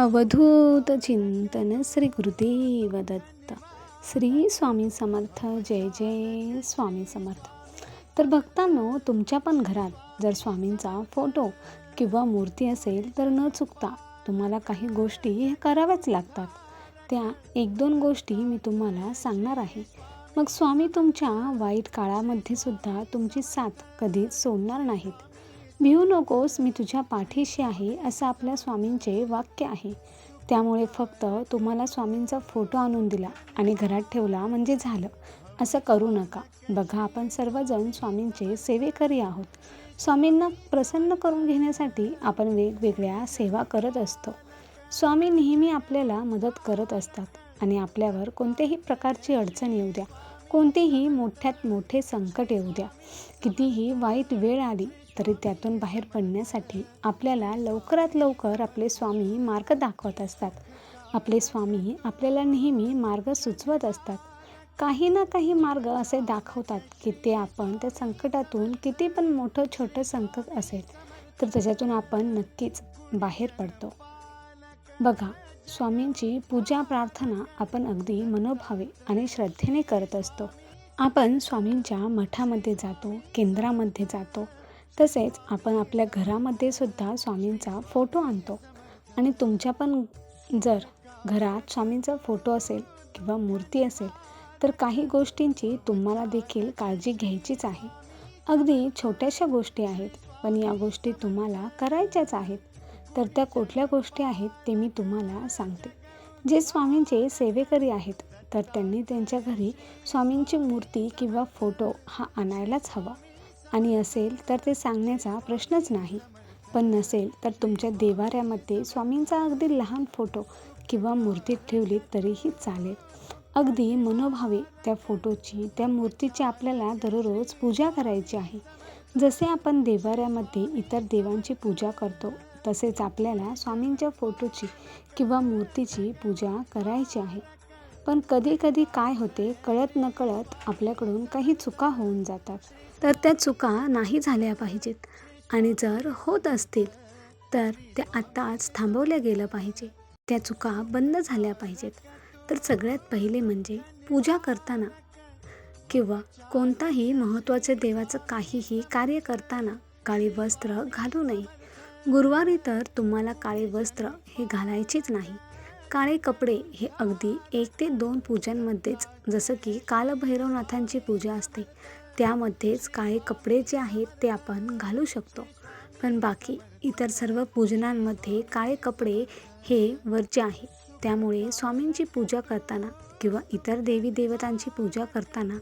अवधूत चिंतन श्री गुरुदेव दत्त श्री स्वामी समर्थ. जय जय स्वामी समर्थ. तर भक्तांनो तुमच्या पण घरात जर स्वामींचा फोटो किंवा मूर्ती असेल तर न चुकता तुम्हाला काही गोष्टी हे कराव्याच लागतात. त्या एक दोन गोष्टी मी तुम्हाला सांगणार आहे. मग स्वामी तुमच्या वाईट काळामध्ये सुद्धा तुमची साथ कधीच सोडणार नाहीत. भिवू नकोस मी तुझ्या पाठीशी आहे असं आपल्या स्वामींचे वाक्य आहे. त्यामुळे फक्त तुम्हाला स्वामींचा फोटो आणून दिला आणि घरात ठेवला म्हणजे झालं. असं करू नका. बघा आपण सर्वजण स्वामींचे सेवेकरी आहोत. स्वामींना प्रसन्न करून घेण्यासाठी आपण वेगवेगळ्या सेवा करत असतो. स्वामी नेहमी आपल्याला मदत करत असतात आणि आपल्यावर कोणत्याही प्रकारची अडचण येऊ द्या. कोणतेही मोठ्यात मोठे संकट येऊ द्या. कितीही वाईट वेळ आली तरी त्यातून बाहेर पडण्यासाठी आपल्याला लवकरात लवकर आपले स्वामी मार्ग दाखवत असतात. आपले स्वामी आपल्याला नेहमी मार्ग सुचवत असतात. काही ना काही मार्ग असे दाखवतात की ते आपण त्या संकटातून किती पण मोठं छोटं संकट असेल तर त्याच्यातून आपण नक्कीच बाहेर पडतो. बघा स्वामींची पूजा प्रार्थना आपण अगदी मनोभावे आणि श्रद्धेने करत असतो. आपण स्वामींच्या मठामध्ये जातो केंद्रामध्ये जातो तसेच आपण आपल्या घरामध्ये सुद्धा स्वामींचा फोटो आणतो. आणि तुमच्या पण जर घरात स्वामींचा फोटो असेल किंवा मूर्ती असेल तर काही गोष्टींची तुम्हाला देखील काळजी घ्यायचीच आहे. अगदी छोट्याशा गोष्टी आहेत पण या गोष्टी तुम्हाला करायच्याच आहेत. तर त्या कुठल्या गोष्टी आहेत ते मी तुम्हाला सांगते. जे स्वामींचे सेवेकरी आहेत तर त्यांनी त्यांच्या घरी स्वामींची मूर्ती किंवा फोटो हा आणायलाच हवा. आणि असेल तर ते सांगण्याचा प्रश्नच नाही. पण नसेल तर तुमच्या देवाऱ्यामध्ये स्वामींचा अगदी लहान फोटो किंवा मूर्ती ठेवली तरीही चालेल. अगदी मनोभावे त्या फोटोची त्या मूर्तीची आपल्याला दररोज पूजा करायची आहे. जसे आपण देवाऱ्यामध्ये इतर देवांची पूजा करतो तसेच आपल्याला स्वामींच्या फोटोची किंवा मूर्तीची पूजा करायची आहे. पण कधी कधी काय होते कळत नकळत आपल्याकडून काही चुका होऊन जातात. तर त्या चुका नाही झाल्या पाहिजेत आणि जर होत असतील तर त्या आत्ताच थांबवल्या गेलं पाहिजे. त्या चुका बंद झाल्या पाहिजेत. तर सगळ्यात पहिले म्हणजे पूजा करताना किंवा कोणताही महत्त्वाचे देवाचं काहीही कार्य करताना काळी वस्त्र घालू नये. गुरुवारी तर तुम्हाला काळे वस्त्र हे घालायचेच नाही. काळे कपडे हे अगदी एक ते दोन पूजांमध्येच जसं की कालभैरवनाथांची पूजा असते. त्यामध्येच काळे कपडे जे आहेत ते आपण घालू शकतो. पण बाकी इतर सर्व पूजनांमध्ये काळे कपडे हे वर्ज्य आहे. त्यामुळे स्वामींची पूजा करताना किंवा इतर देवी देवतांची पूजा करताना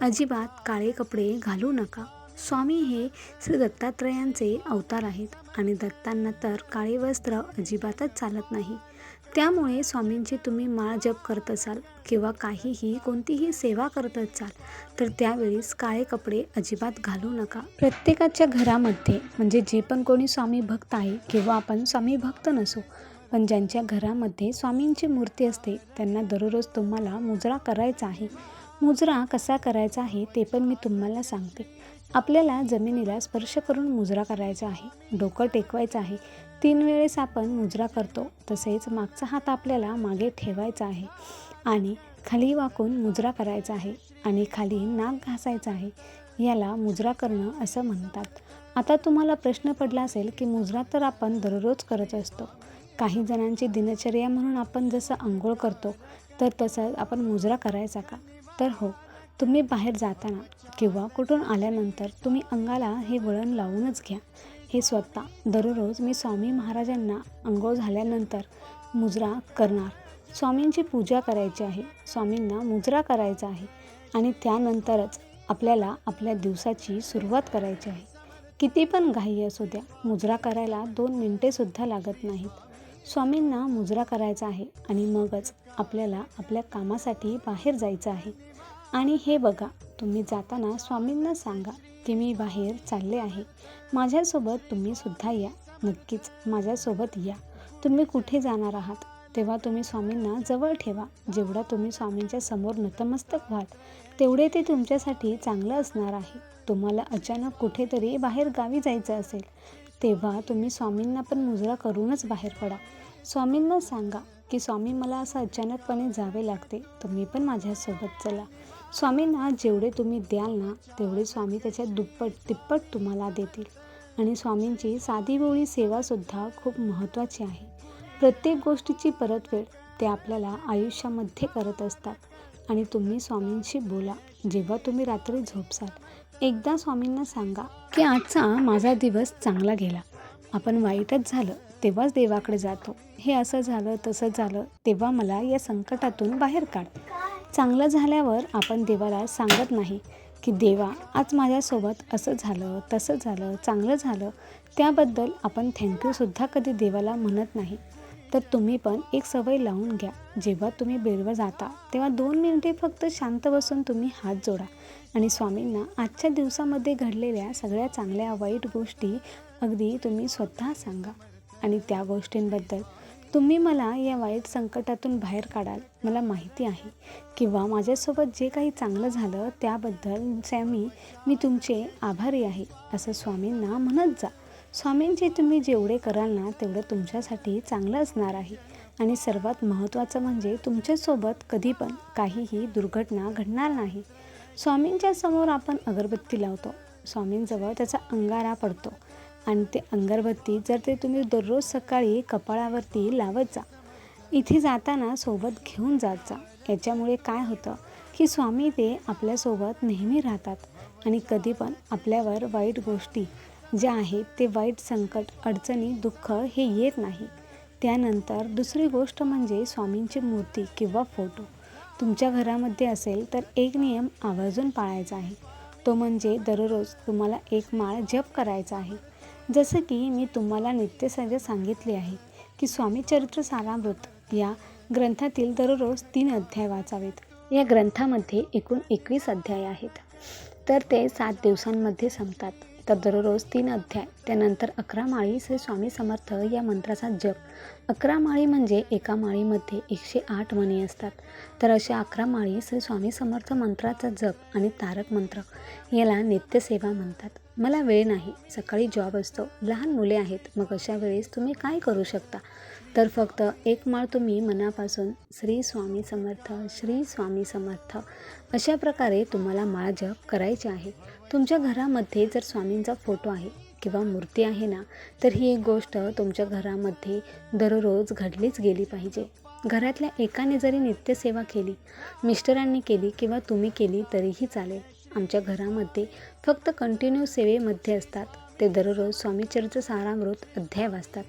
अजिबात काळे कपडे घालू नका. स्वामी हे श्री दत्तात्रयांचे अवतार आहेत आणि दत्तांना तर काळे वस्त्र अजिबातच चालत नाही. त्यामुळे स्वामींची तुम्ही माळ जप करत असाल किंवा काहीही कोणतीही सेवा करत असाल तर त्यावेळीस काळे कपडे अजिबात घालू नका. प्रत्येकाच्या घरामध्ये म्हणजे जे पण कोणी स्वामी भक्त आहे किंवा आपण स्वामी भक्त नसो पण ज्यांच्या घरामध्ये स्वामींची मूर्ती असते त्यांना दररोज तुम्हाला मुजरा करायचा आहे. मुजरा कसा करायचा आहे ते पण मी तुम्हाला सांगते. आपल्याला जमिनीला स्पर्श करून मुजरा करायचा आहे. डोकं टेकवायचं आहे. तीन वेळेस आपण मुजरा करतो तसेच मागचा हात आपल्याला मागे ठेवायचा आहे आणि खाली वाकून मुजरा करायचा आहे आणि खाली नाक घासायचं आहे. याला मुजरा करणं असं म्हणतात. आता तुम्हाला प्रश्न पडला असेल की मुजरा तर आपण दररोज करत असतो. काही जणांची दिनचर्या म्हणून आपण जसं आंघोळ करतो तर तसं आपण मुजरा करायचा का? तर हो तुम्ही बाहेर जाताना किंवा कुठून आल्यानंतर तुम्ही अंगाला हे वळण लावूनच घ्या. हे स्वतः दररोज मी स्वामी महाराजांना अंघोळ झाल्यानंतर मुजरा करणार. स्वामींची पूजा करायची आहे स्वामींना मुजरा करायचा आहे आणि त्यानंतरच आपल्याला आपल्या दिवसाची सुरुवात करायची आहे. किती पण घाई असू द्या मुजरा करायला दोन मिनटेसुद्धा लागत नाहीत. स्वामींना मुजरा करायचा आहे आणि मगच आपल्याला आपल्या कामासाठी बाहेर जायचं आहे. आणि हे बघा तुम्ही जाताना स्वामींना सांगा की मी बाहेर चालले आहे. माझ्यासोबत तुम्ही सुद्धा या. नक्कीच माझ्यासोबत या. तुम्ही कुठे जाणार आहात? तेव्हा तुम्ही स्वामींना जवळ ठेवा. जेवढा तुम्ही स्वामींच्या समोर नतमस्तक व्हाल तेवढे ते तुमच्यासाठी चांगलं असणार आहे. तुम्हाला अचानक कुठेतरी बाहेर गावी जायचं असेल तेव्हा तुम्ही स्वामींना पण मुजरा करूनच बाहेर पडा. स्वामींना सांगा की स्वामी मला असं अचानकपणे जावे लागते. तुम्ही पण माझ्यासोबत चला. स्वामींना जेवढे तुम्ही द्याल ना तेवढे स्वामी त्याच्या दुप्पट तिप्पट तुम्हाला देतील. आणि स्वामींची साधी बोळी सेवासुद्धा खूप महत्त्वाची आहे. प्रत्येक गोष्टीची परतफेड ते आपल्याला आयुष्यामध्ये करत असतात. आणि तुम्ही स्वामींशी बोला. जेव्हा तुम्ही रात्री झोपसाल एकदा स्वामींना सांगा की आजचा माझा दिवस चांगला गेला. आपण वाईटच झालं तेव्हाच देवाकडे जातो. हे असं झालं तसं झालं तेव्हा मला या संकटातून बाहेर काढ. चांगलं झाल्यावर आपण देवाला सांगत नाही की देवा आज माझ्यासोबत असं झालं तसं झालं चांगलं झालं त्याबद्दल आपण थँक्यूसुद्धा कधी देवाला म्हणत नाही. तर तुम्ही पण एक सवय लावून घ्या. जेव्हा तुम्ही बेडवर जाता तेव्हा दोन मिनिटे फक्त शांत बसून तुम्ही हात जोडा. आणि स्वामींना आजच्या दिवसामध्ये घडलेल्या सगळ्या चांगल्या वाईट गोष्टी अगदी तुम्ही स्वतः सांगा. आणि त्या गोष्टींबद्दल तुम्ही मला या वाईट संकटातून बाहेर काढाल. मला माहिती आहे. किंवा माझ्यासोबत जे काही चांगलं झालं त्याबद्दल स्वामी मी तुमचे आभारी आहे. असं स्वामींना म्हणत जा. स्वामींचे तुम्ही जेवढे कराल ना तेवढं तुमच्यासाठी चांगलं असणार आहे. आणि सर्वात महत्त्वाचं म्हणजे तुमच्यासोबत कधी पण काहीही दुर्घटना घडणार नाही. स्वामींच्या समोर आपण अगरबत्ती लावतो. स्वामींजवळ त्याचा अंगारा पडतो. आणि ते अगरबत्ती जर ते तुम्ही दररोज सकाळी कपाळावरती लावत जा इथे जाताना सोबत घेऊन जात जा. याच्यामुळे काय होतं की स्वामी ते आपल्यासोबत नेहमी राहतात आणि कधी पण आपल्यावर वाईट गोष्टी ज्या आहेत ते वाईट संकट अडचणी दुःख हे येत नाही. त्यानंतर दुसरी गोष्ट म्हणजे स्वामींची मूर्ती किंवा फोटो. तुमच्या घरामध्ये असेल तर एक नियम आवर्जून पाळायचा आहे. तो म्हणजे दररोज तुम्हाला एक माळ जप करायचा आहे. जसं की मी तुम्हाला नित्यसर्ग सांगितले आहे की स्वामी चरित्र सारामृत या ग्रंथातील दररोज तीन अध्याय वाचावेत. या ग्रंथामध्ये एकूण एकवीस अध्याय आहेत. तर ते सात दिवसांमध्ये संपतात. तर दररोज तीन अध्याय त्यानंतर अकरा माळी श्री स्वामी समर्थ या मंत्राचा जप. अकरा माळी म्हणजे एका माळीमध्ये एकशे आठ मणी असतात. तर अशा अकरा माळी श्री स्वामी समर्थ मंत्राचा जप आणि तारक मंत्र याला नित्यसेवा म्हणतात. मला वेळ नाही. सकाळी जॉब असतो. लहान मुले आहेत. मग अशा वेळेस तुम्ही काय करू शकता? तर फक्त एक माळ तुम्ही मनापासून श्री स्वामी समर्थ श्री स्वामी समर्थ अशा प्रकारे तुम्हाला माळ जप करायचे आहे. तुमच्या घरामध्ये जर स्वामींचा फोटो आहे किंवा मूर्ती आहे ना तर ही एक गोष्ट तुमच्या घरामध्ये दररोज घडलीच गेली पाहिजे. घरातल्या एकाने जरी नित्यसेवा केली मिस्टरांनी केली किंवा तुम्ही केली तरीही चालेल. आमच्या घरामध्ये फक्त कंटिन्यू सेवेमध्ये असतात. ते दररोज स्वामीचरित्र सारामृत अध्याय वाचतात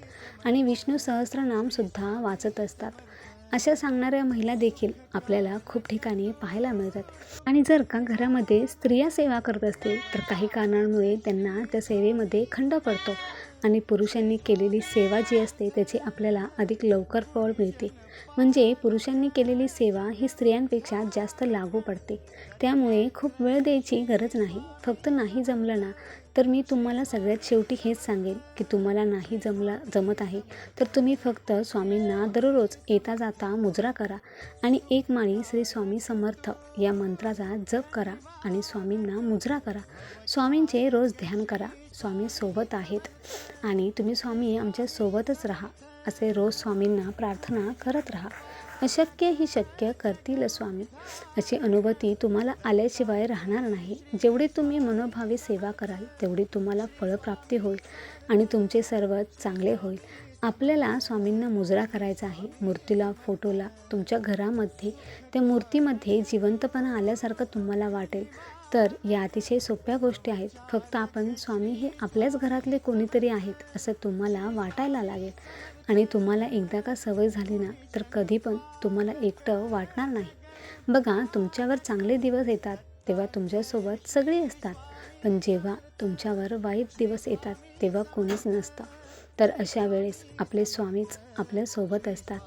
आणि विष्णू सहस्रनामसुद्धा वाचत असतात. अशा सांगणाऱ्या महिला देखील आपल्याला खूप ठिकाणी पाहायला मिळतात. आणि जर का घरामध्ये स्त्रिया सेवा करत असतील तर काही कारणांमुळे त्यांना त्या सेवेमध्ये खंड पडतो. आणि पुरुषांनी केलेली सेवा जी असते त्याची आपल्याला अधिक लवकर फळ मिळते. म्हणजे पुरुषांनी केलेली सेवा ही स्त्रियांपेक्षा जास्त लागू पडते. त्यामुळे खूप वेळ द्यायची गरज नाही. फक्त नाही जमलं ना तर मी तुम्हाला सगळ्यात शेवटी हेच सांगेन की तुम्हाला नाही जमला जमत आहे तर तुम्ही फक्त स्वामींना दररोज येता जाता मुजरा करा आणि एक माळी श्री स्वामी समर्थ या मंत्राचा जप करा आणि स्वामींना मुजरा करा. स्वामींचे रोज ध्यान करा. स्वामी सोबत आहेत. आणि तुम्ही स्वामी आमच्या सोबतच राहा. असे रोज स्वामींना प्रार्थना करत राहा. अशक्य ही शक्य करतील स्वामी. अशी अनुभूती तुम्हाला आल्याशिवाय राहणार नाही. जेवढी तुम्ही मनोभावे सेवा कराल तेवढी तुम्हाला फळप्राप्ती होईल आणि तुमचे सर्व चांगले होईल. आपल्याला स्वामींना मुजरा करायचा आहे. मूर्तीला फोटोला तुमच्या घरामध्ये त्या मूर्तीमध्ये जिवंतपणा आल्यासारखं तुम्हाला वाटेल. तर या अतिशय सोप्या गोष्टी आहेत. फक्त आपण स्वामी हे आपल्याच घरातले कोणीतरी आहेत असं तुम्हाला वाटायला लागेल. आणि तुम्हाला एकदा का सवय झाली ना तर कधी पण तुम्हाला एकटं वाटणार नाही. बघा तुमच्यावर चांगले दिवस येतात तेव्हा तुमच्यासोबत सगळे असतात. पण जेव्हा तुमच्यावर वाईट दिवस येतात तेव्हा कोणीच नसतं. तर अशा वेळेस आपले स्वामीच आपल्यासोबत असतात.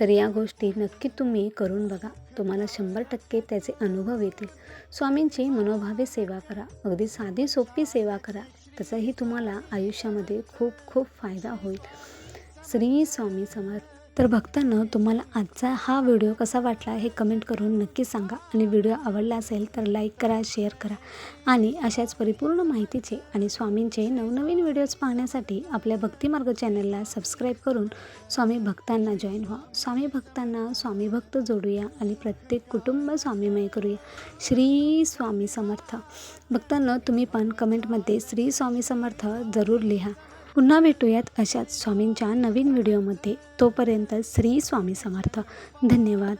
तर या गोष्टी नक्की तुम्ही करून बघा. तुम्हाला शंभर टक्के त्याचे अनुभव येतील. स्वामींची मनोभावे सेवा करा. अगदी साधी सोपी सेवा करा. त्याचाही तुम्हाला आयुष्यामध्ये खूप खूप फायदा होईल. श्री स्वामी समर्थ. तर भक्तांनो तुम्हाला आजचा हा व्हिडिओ कसा वाटला हे कमेंट करून नक्की सांगा. आणि व्हिडिओ आवडला असेल तर लाईक करा शेअर करा. आणि अशाच परिपूर्ण माहितीचे आणि स्वामींचे नवनवीन व्हिडिओज पाहण्यासाठी आपल्या भक्तिमार्ग चॅनलला सबस्क्राईब करून स्वामी भक्तांना जॉईन व्हा. स्वामी भक्तांना स्वामी भक्त जोडूया आणि प्रत्येक कुटुंब स्वामीमय करूया. श्री स्वामी समर्थ. भक्तांनो तुम्ही पण कमेंटमध्ये श्री स्वामी समर्थ जरूर लिहा. पुन्हा भेटूयात अशाच स्वामींच्या नवीन व्हिडिओमध्ये. तोपर्यंत श्री स्वामी समर्थ. धन्यवाद.